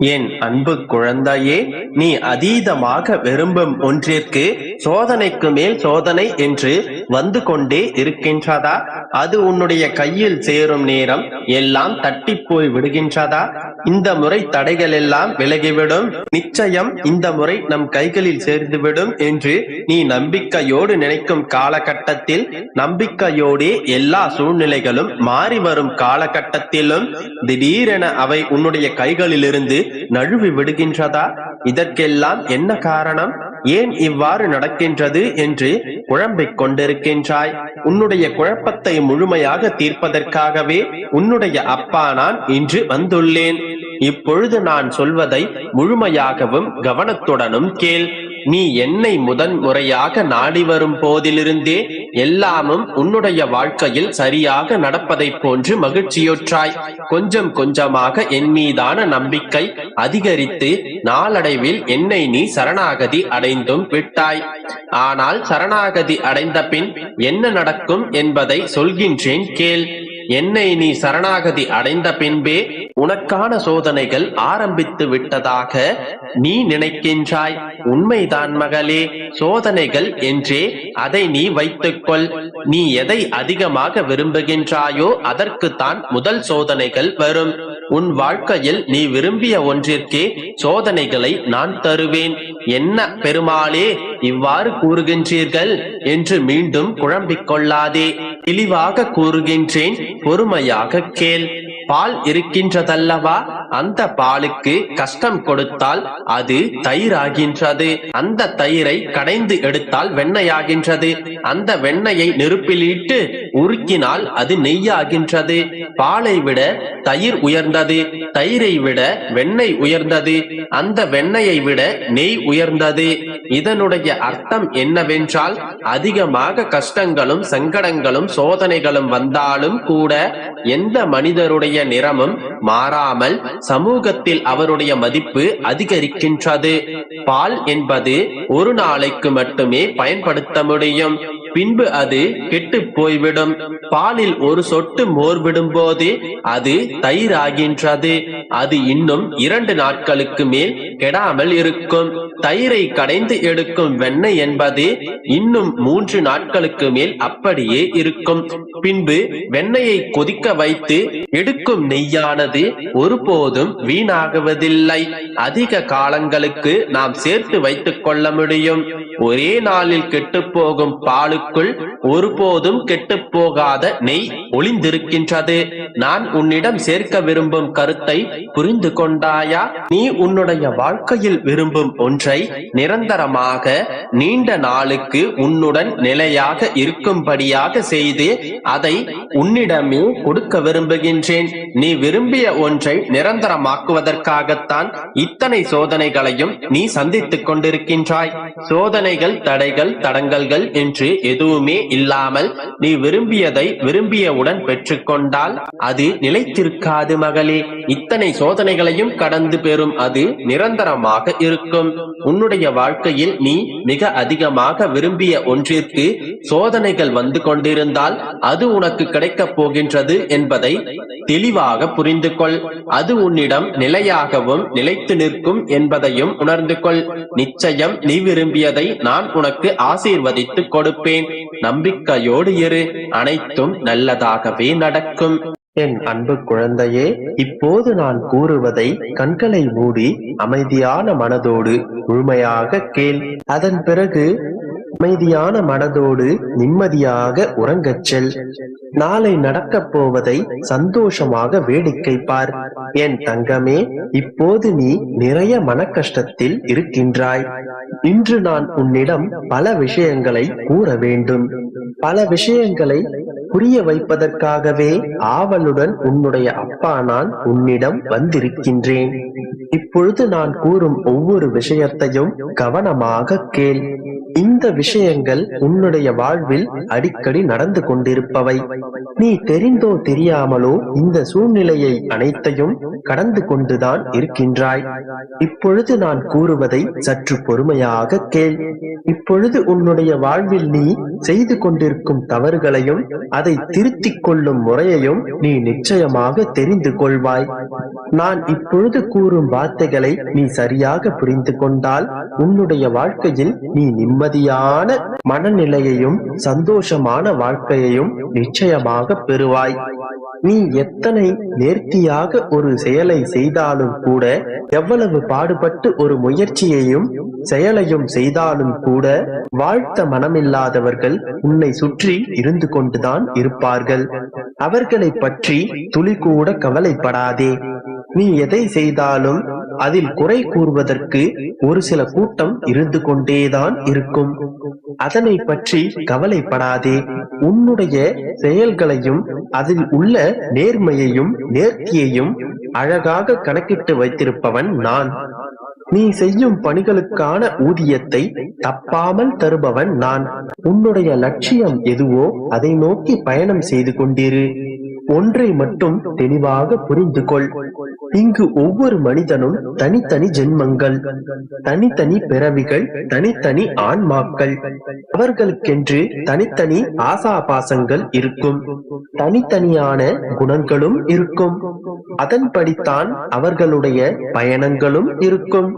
என் அன்பு குழந்தையே நீ அதீதமாக விரும்பும் ஒன்றிற்கு சோதனைக்கு மேல் சோதனை என்று வந்து கொண்டே இருக்கின்றதா? அது உன்னுடைய கையில் சேரும் நேரம் எல்லாம் தட்டி போய் விடுகின்றதா? இந்த முறை தடைகள் எல்லாம் விலகிவிடும். நிச்சயம் இந்த முறை நம் கைகளில் சேர்ந்துவிடும் என்று நீ நம்பிக்கையோடு நினைக்கும் காலகட்டத்தில் நம்பிக்கையோடே எல்லா சூழ்நிலைகளும் மாறி வரும் காலகட்டத்திலும் திடீரென அவை உன்னுடைய கைகளிலிருந்து நழுவி விடுகின்றதா? இதற்கெல்லாம் என்ன காரணம்? ஏன் இவ்வாறு நடக்கின்றது என்று குழம்பிக் கொண்டிருக்கின்றாய்? உன்னுடைய குழப்பத்தை முழுமையாக தீர்ப்பதற்காகவே உன்னுடைய அப்பா நான் இன்று வந்துள்ளேன். இப்பொழுது நான் சொல்வதை முழுமையாகவும் கவனத்துடனும் கேள். நீ என்னை முதன் முறையாக நாடி வரும் போதிலிருந்தே எல்லாமும் உன்னுடைய வாழ்க்கையில் சரியாக நடப்பதைப் போன்று மகிழ்ச்சியுற்றாய். கொஞ்சம் கொஞ்சமாக என் மீதான நம்பிக்கை அதிகரித்து நாளடைவில் என்னை நீ சரணாகதி அடைந்தும் விட்டாய். ஆனால் சரணாகதி அடைந்த பின் என்ன நடக்கும் என்பதை சொல்கின்றேன் கேள். என்னை நீ சரணாகதி அடைந்த பின்பே உனக்கான சோதனைகள் ஆரம்பித்து விட்டதாக நீ நினைக்கின்றாய். உண்மைதான் மகளே சோதனைகள் என்றே அதை நீ வைத்துக்கொள். நீ எதை அதிகமாக விரும்புகின்றாயோ அதற்குத்தான் முதல் சோதனைகள் வரும். உன் வாழ்க்கையில் நீ விரும்பிய ஒன்றிற்கே சோதனைகளை நான் தருவேன். என்ன பெருமாளே இவ்வாறு கூறுகின்றீர்கள்? என்று மீண்டும் குழம்பிக் கொள்ளாதே. தெளிவாக கூறுகின்றேன் பொறுமையாக கேள். பால் இருக்கின்றதல்லவா? அந்த பாலுக்கு கஷ்டம் கொடுத்தால் அது தயிராகின்றது. அந்த தயிரை கடைந்து எடுத்தால் வெண்ணையாகின்றது அந்த வெண்ணையை நெருப்பிலிட்டு உருக்கினால் அது நெய்யாகின்றது. பாலை விட தயிர் உயர்ந்தது தயிரை விட வெண்ணெய் உயர்ந்தது அந்த வெண்ணெயை விட நெய் உயர்ந்தது. இதனுடைய அர்த்தம் என்னவென்றால் அதிகமாக கஷ்டங்களும் சங்கடங்களும் சோதனைகளும் வந்தாலும் கூட எந்த மனிதருடைய நிறமும் மாறாமல் சமூகத்தில் அவருடைய மதிப்பு அதிகரிக்கின்றது. பால் என்பது ஒரு நாளைக்கு மட்டுமே பயன்படுத்த முடியும். பின்பு அது கெட்டு போய்விடும் பாலில் ஒரு சொட்டு மோர் விடும்போது அது தயிராகின்றது. அது இன்னும் இரண்டு நாட்களுக்கு மேல் கெடாமல் இருக்கும். தயிரை கடைந்து எடுக்கும் வெண்ணெய் என்பது இன்னும் மூன்று நாட்களுக்கு மேல் அப்படியே இருக்கும். பின்பு வெண்ணெயை கொதிக்க வைத்து எடுக்கும் நெய்யானது ஒருபோதும் வீணாகுவதில்லை. அதிக காலங்களுக்கு நாம் சேர்த்து வைத்துக் கொள்ள முடியும். ஒரே நாளில் கெட்டுப் போகும் பாலுக்குள் ஒருபோதும் கெட்டுப் போகாத நெய் ஒளிந்திருக்கின்றது. நான் உன்னிடம் சேர்க்க விரும்பும் கருத்தை புரிந்து கொண்டாயா? நீ உன்னுடைய வாழ்க்கையில் விரும்பும் ஒன்றை நிரந்தரமாக நீண்ட நாளுக்கு உன்னுடன் நிலையாக இருக்கும்படியாக செய்து அதை உன்னிடமே கொடுக்க விரும்புகின்றேன். நீ விரும்பிய ஒன்றை நிரந்தரமாக்குவதற்காகத்தான் இத்தனை சோதனைகளையும் நீ சந்தித்துக் கொண்டிருக்கின்றாய். சோதனைகள் தடைகள் தடங்கல்கள் என்று எதுவுமே இல்லாமல் நீ விரும்பியதை விரும்பியவுடன் பெற்றுக்கொண்டால் அது நிலைத்திருக்காது மகளே. இத்தனை சோதனைகளையும் கடந்து பெறும் அது நிரந்தர நிரந்தரமாக இருக்கும். உன்னுடைய வாழ்க்கையில் நீ மிக அதிகமாக விரும்பிய ஒன்றிற்கு சோதனைகள் வந்து கொண்டிருந்தால் அது உனக்கு கிடைக்கப் போகின்றது என்பதை தெளிவாக புரிந்து கொள். அது உன்னிடம் நிலையாகவும் நிலைத்து நிற்கும் என்பதையும் உணர்ந்து கொள். நிச்சயம் நீ விரும்பியதை நான் உனக்கு ஆசீர்வதித்து கொடுப்பேன். நம்பிக்கையோடு இரு. அனைத்தும் நல்லதாகவே நடக்கும். என் அன்பு குழந்தையே இப்போது நான் கூறுவதை கண்களை மூடி அமைதியான மனதோடு முழுமையாக கேள். அதன் பிறகு அமைதியான மனதோடு நிம்மதியாக உறங்கச் செல். நாளை நடக்கப் போவதை சந்தோஷமாக வேடிக்கை பார். என் தங்கமே இப்போது நீ நிறைய மன கஷ்டத்தில் இருக்கின்றாய். இன்று நான் உன்னிடம் பல விஷயங்களை கூற வேண்டும். பல விஷயங்களை புரிய வைப்பதற்காகவே ஆவலுடன் உன்னுடைய அப்பா நான் உன்னிடம் வந்திருக்கின்றேன். இப்பொழுது நான் கூறும் ஒவ்வொரு விஷயத்தையும் கவனமாக கேள். இந்த விஷயங்கள் உன்னுடைய வாழ்வில் அடிக்கடி நடந்து கொண்டிருப்பவை. நீ தெரிந்தோ தெரியாமலோ இந்த சூழ்நிலையை அனைத்தையும் கடந்து கொண்டுதான் இருக்கின்றாய். இப்பொழுது நான் கூறுவதை சற்று பொறுமையாக கேள். இப்பொழுது உன்னுடைய வாழ்வில் நீ செய்து கொண்டிருக்கும் தவறுகளையும் அதை திருத்திக் கொள்ளும் முறையையும் நீ நிச்சயமாக தெரிந்து கொள்வாய். நான் இப்பொழுது கூறும் வார்த்தைகளை நீ சரியாக புரிந்து கொண்டால் உன்னுடைய வாழ்க்கையில் நீ நிம்மதி நிம்மதியான மனநிலையையும் சந்தோஷமான வாழ்க்கையையும் நிச்சயமாக பெறுவாய். நீ எத்தனை நேர்த்தியாக ஒரு செயலை செய்தாலும் கூட எவ்வளவு பாடுபட்டு ஒரு முயற்சியையும் செயலையும் செய்தாலும் கூட வாழ்த்த மனமில்லாதவர்கள் உன்னை சுற்றி இருந்து கொண்டுதான் இருப்பார்கள். அவர்களை பற்றி துளி கூட கவலைப்படாதே. நீ எதை செய்தாலும் அதில் குறை கூறுவதற்கு ஒரு சில கூட்டம் இருந்து கொண்டேதான் இருக்கும். அதனை பற்றி கவலைப்படாதே. உன்னுடைய செயல்களையும் அதில் உள்ள நேர்மையையும் நேர்த்தியையும் அழகாக கணக்கிட்டு வைத்திருப்பவன் நான். நீ செய்யும் பணிகளுக்கான ஊதியத்தை தப்பாமல் தருபவன் நான். உன்னுடைய லட்சியம் எதுவோ அதை நோக்கி பயணம் செய்து கொண்டிரு. ஒன்றை மட்டும் தெளிவாக புரிந்து கொள் இங்கு ஒவ்வொரு மனிதனும் தனித்தனி ஜென்மங்கள் தனித்தனி பிறவிகள் தனித்தனி ஆன்மாக்கள். அவர்களுக்கென்று தனித்தனி ஆசாபாசங்கள் இருக்கும் தனித்தனியான குணங்களும் இருக்கும். அதன்படித்தான் அவர்களுடைய பயணங்களும் இருக்கும்.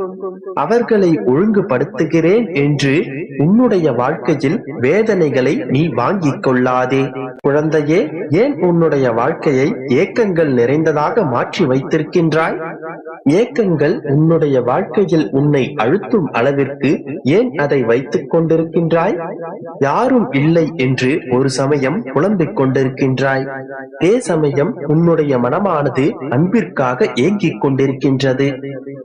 அவர்களை ஒழுங்குபடுத்துகிறேன் என்று உன்னுடைய வாழ்க்கையில் வேதனைகளை நீ வாங்கிக் கொள்ளாதே. குழந்தையே ஏன் உன்னுடைய வாழ்க்கையை ஏக்கங்கள் நிறைந்ததாக மாற்றி வைத்திருக்கின்றாய்? ஏக்கங்கள் உன்னுடைய வாழ்க்கையில் உன்னை அழுத்தும் அளவிற்கு ஏன் அதை வைத்துக் கொண்டிருக்கின்றாய்? யாரும் இல்லை என்று ஒரு சமயம் புலம்பிக் கொண்டிருக்கின்றாய். அதே சமயம் உன்னுடைய மனமானது அன்பிற்காக ஏங்கிக் கொண்டிருக்கின்றது.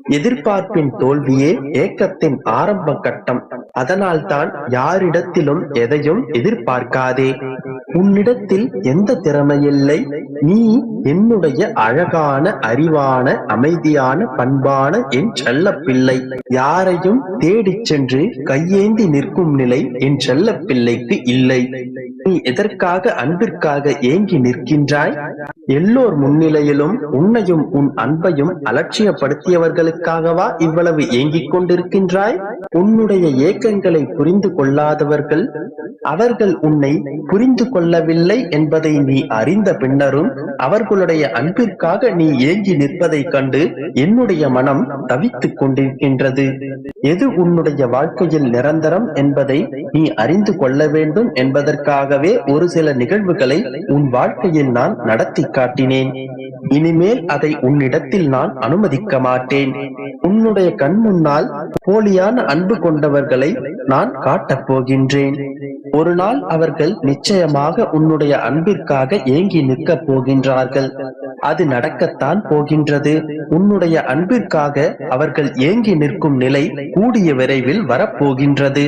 எதிர்பார்ப்பின் தோல்வியே ஏக்கத்தின் ஆரம்ப கட்டம். அதனால்தான் யாரிடத்திலும் எதையும் எதிர்பார்க்காதே. உன்னிடத்தில் எந்த திறமையில்லை? நீ என்னுடைய அழகான அறிவான அமைதியான பண்பான என் செல்ல பிள்ளை யாரையும் தேடிச் சென்று கையேந்தி நிற்கும் நிலை என் செல்ல பிள்ளைக்கு இல்லை. நீ எதற்காக அன்பிற்காக ஏங்கி நிற்கின்றாய்? எல்லோர் முன்னிலையிலும் உன்னையும் உன் அன்பையும் அலட்சியப்படுத்தியவர்களுக்காகவா இவ்வளவு ஏங்கிக் கொண்டிருக்கின்றாய்? உன்னுடைய ஏக்கங்களை புரிந்து கொள்ளாதவர்கள் அவர்கள் உன்னை புரிந்து கொள்ள கொள்ளவில்லை என்பதை நீ அறிந்த பின்னரும் அவர்களுடைய அன்பிற்காக நீ ஏங்கி நிற்பதைக் கண்டு என்னுடைய மனம் தவித்துக் கொண்டிருக்கின்றது. எது உன்னுடைய வாழ்க்கையில் நிரந்தரம் என்பதை நீ அறிந்து கொள்ள வேண்டும் என்பதற்காகவே ஒரு சில நிகழ்வுகளை உன் வாழ்க்கையில் நான் நடத்தி காட்டினேன். இனிமேல் அதை உன்னிடத்தில் நான் அனுமதிக்க மாட்டேன். உன்னுடைய கண் முன்னால் போலியான அன்பு கொண்டவர்களை நான் காட்டப் போகின்றேன். ஒரு நாள் அவர்கள் நிச்சயமாக உன்னுடைய அன்பிற்காக ஏங்கி நிற்க போகின்றார்கள். அது நடக்கத்தான் போகின்றது. உன்னுடைய அன்பிற்காக அவர்கள் ஏங்கி நிற்கும் நிலை கூடிய விரைவில் வரப்போகின்றது.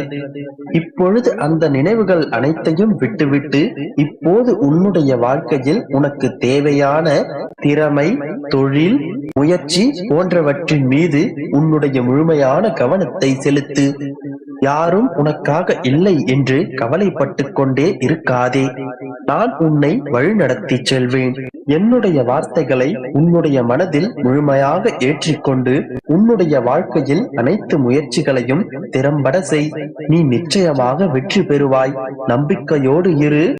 இப்பொழுது அந்த நினைவுகள் அனைத்தையும் விட்டுவிட்டு இப்போது உன்னுடைய வாழ்க்கையில் உனக்கு தேவையான திறமை தொழில் முயற்சி போன்றவற்றின் மீது உன்னுடைய முழுமையான கவனத்தை செலுத்து. யாரும் உனக்காக இல்லை என்று கவலைப்பட்டு கொண்டே இருக்காதே. நான் உன்னை வழிநடத்தி செல்வேன். என்னுடைய வார்த்தைகளை உன்னுடைய மனதில் முழுமையாக ஏற்றிக்கொண்டு உன்னுடைய வாழ்க்கையில் அனைத்து முயற்சிகளையும் திறம்பட செய். நீ நிச்சயமாக வெற்றி பெறுவாய். நம்பிக்கையோடு இரு.